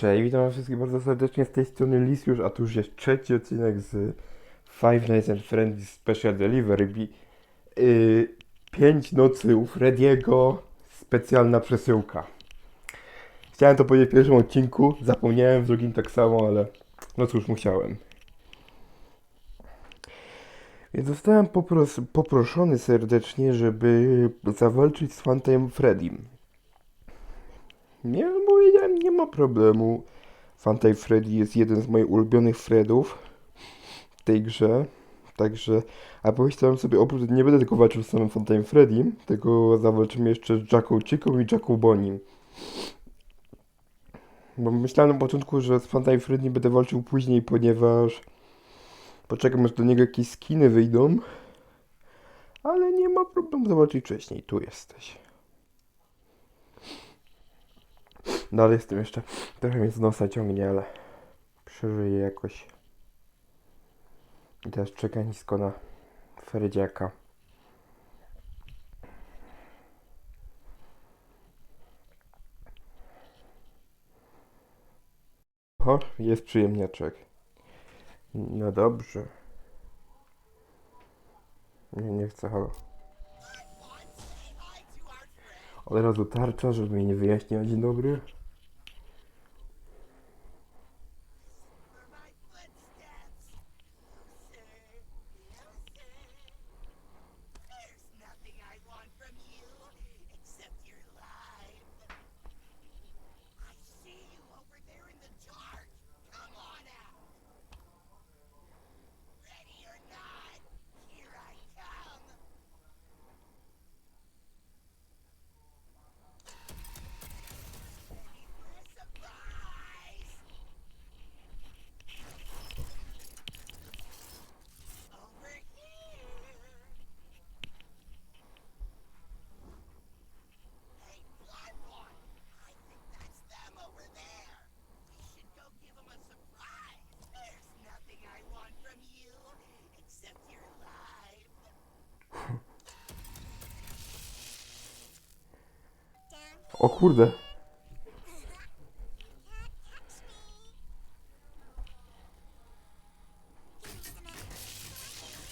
Cześć, witam wszystkich bardzo serdecznie z tej strony Lisiusz, a tu już jest trzeci odcinek z Five Nights at Freddy's Special Delivery. Yy, pięć nocy u Frediego, specjalna przesyłka. Chciałem to powiedzieć w pierwszym odcinku, zapomniałem w drugim tak samo, ale no cóż, musiałem. Więc zostałem popros- poproszony serdecznie, żeby zawalczyć z Fantem Freddym. Nie, powiedziałem, nie ma problemu. Fanta i Freddy jest jeden z moich ulubionych Fredów w tej grze. Także, a pomyślałem sobie, oprócz, nie będę tylko walczył z samym Fanta i Freddym, tylko zawalczymy jeszcze z Jacką Chiką i Jacką Bonim. Bo myślałem na początku, że z Fanta i Freddy będę walczył później, ponieważ poczekam aż do niego jakieś skiny wyjdą. Ale nie ma problemu zobaczyć wcześniej. Tu jesteś. Dalej jestem jeszcze. Trochę mnie z nosa ciągnie, ale przeżyję jakoś. I teraz czeka nisko na Fredziaka. O, jest przyjemniaczek. No dobrze. Nie, nie chcę, halo. Od razu tarcza, żeby mnie nie wyjaśniał. Dzień dobry. O kurde.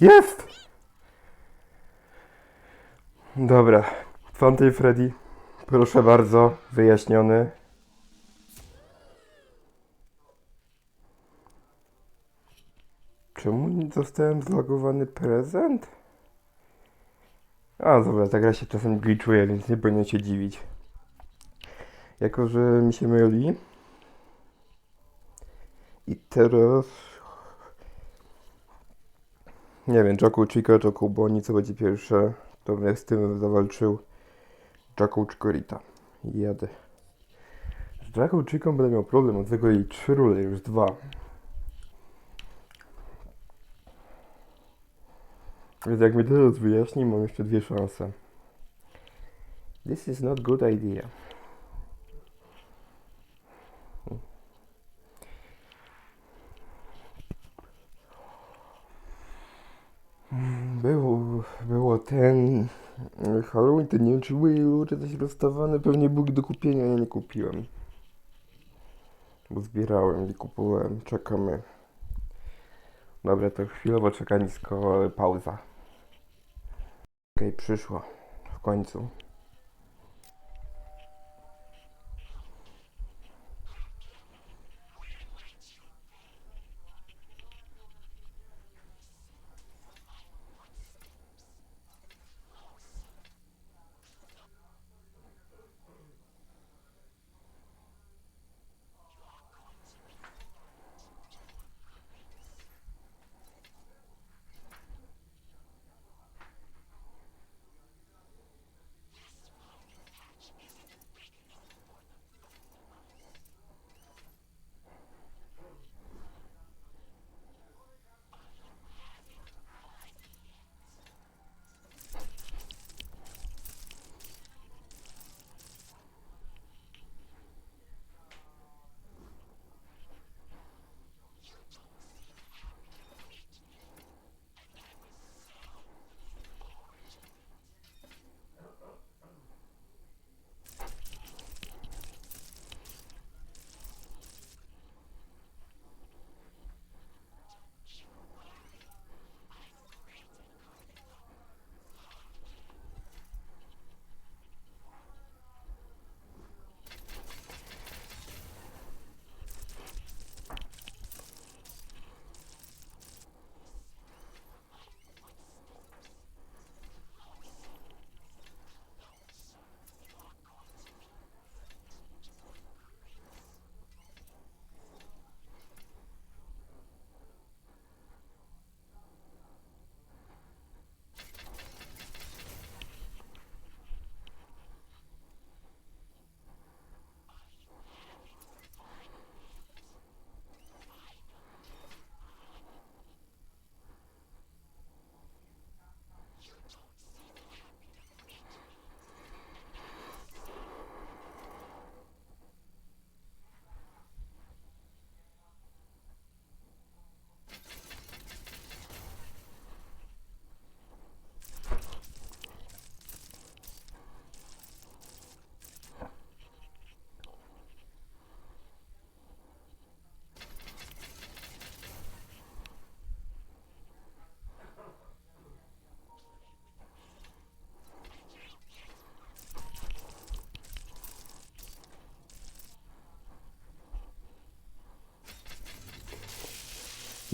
Jest! Dobra. Fanta i Freddy. Proszę bardzo. Wyjaśniony. Czemu nie dostałem zlogowany prezent? A, dobra, ta gra się czasem glitchuje, więc nie powinien się dziwić. Jako, że mi się myli. I teraz... Nie wiem, Jacku Chico, Jacku Boni, co będzie pierwsze. To jak z tym zawalczył Jacku Chikorita. Jadę. Z Jacku Chico będę miał problem, od tego jej trzy rule, już dwa. Więc jak mi teraz wyjaśni, mam jeszcze dwie szanse. This is not good idea. Było, ten e, Halloween, to nie wiem czy były ludzie coś rozstawane, pewnie były do kupienia, ja nie kupiłem. Bo zbierałem i kupowałem, czekamy. Dobra, to chwilowo czekanisko, pauza. Okej, przyszła. W końcu.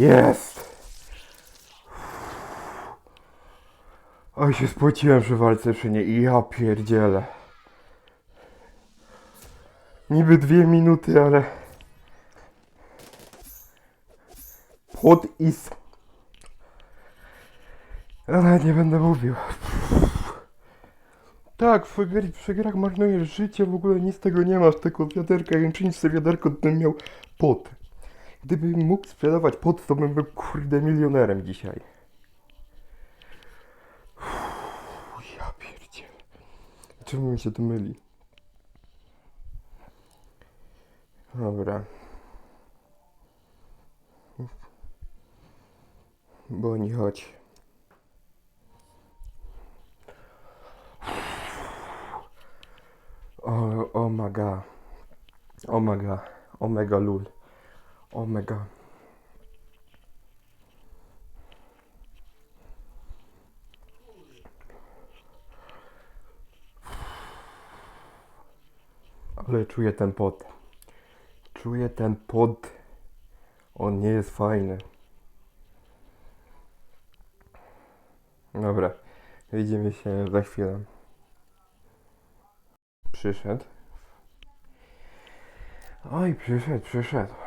Jest! Oj, się spociłem przy walce przy niej ja pierdzielę. Niby dwie minuty, ale... Pot is... Ale nie będę mówił. Tak, w, gr- przy grach marnujesz życie, w ogóle nic z tego nie masz, tylko wiaderka, sobie wiaderko, bym miał pot. Gdybym mógł sprzedawać pot, to bym był kurde milionerem dzisiaj. Uff, Ja pierdzielę. Czemu mi się to myli? Dobra. Boni, chodź. O. Omega lul. Omega. Ale czuję ten pot. Czuję ten pot. On nie jest fajny. Dobra. Widzimy się za chwilę. Przyszedł. Oj, przyszedł, przyszedł.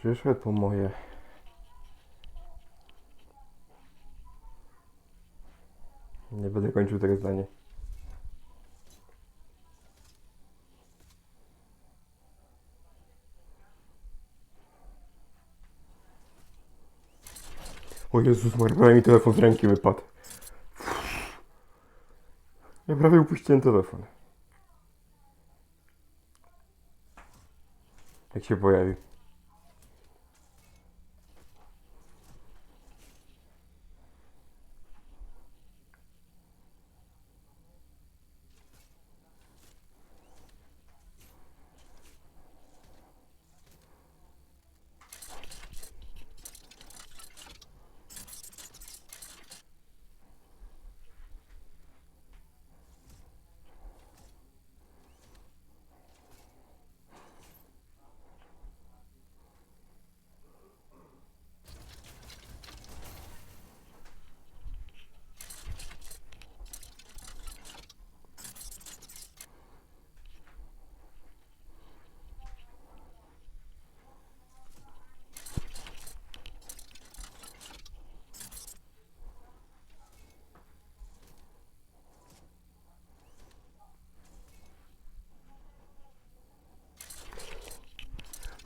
Przyszedł po moje. Nie będę kończył tego zdania. O Jezus Maria, prawie mi telefon z ręki wypadł. Ja prawie upuściłem telefon. Jak się pojawi.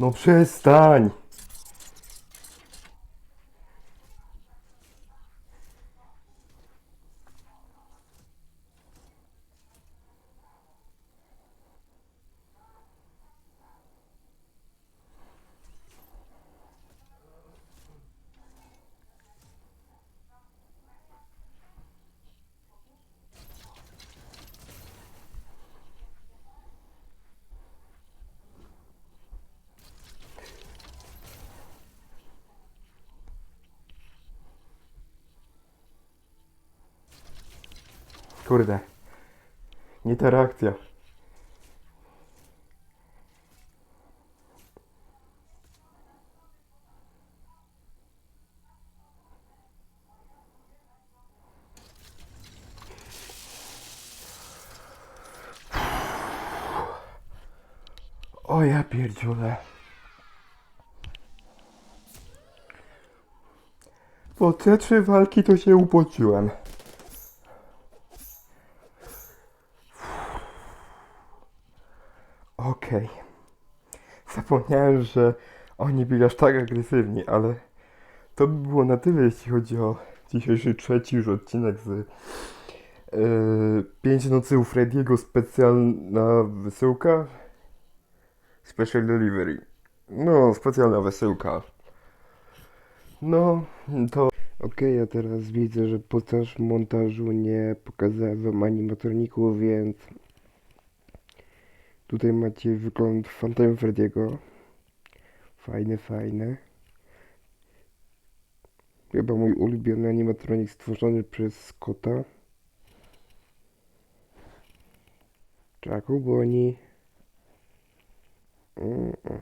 No przestań! Kurde. Nie ta reakcja. O ja pierdziule. Po te trzy walki to się upociłem. Okej. Zapomniałem, że oni byli aż tak agresywni, ale to by było na tyle, jeśli chodzi o dzisiejszy trzeci już odcinek z yy, nocy u Frediego specjalna wysyłka. Special delivery. No, specjalna wysyłka. No, to... Okej, a teraz widzę, że podczas montażu nie pokazałem wam animatroników, więc Tutaj macie wygląd Phantom Freddy'ego. Fajny, fajny. Chyba mój ulubiony animatronik stworzony przez Scotta. Czaku goni. Mm -mm.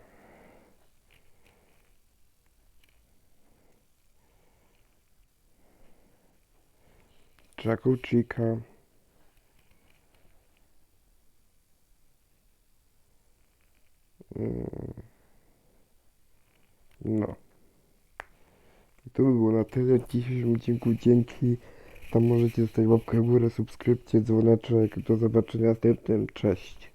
Czaku Chica. No. I to by było na tyle w dzisiejszym odcinku. Dzięki. Tam możecie zostawić łapkę w górę, subskrypcję, dzwoneczek. Do zobaczenia w następnym. Cześć.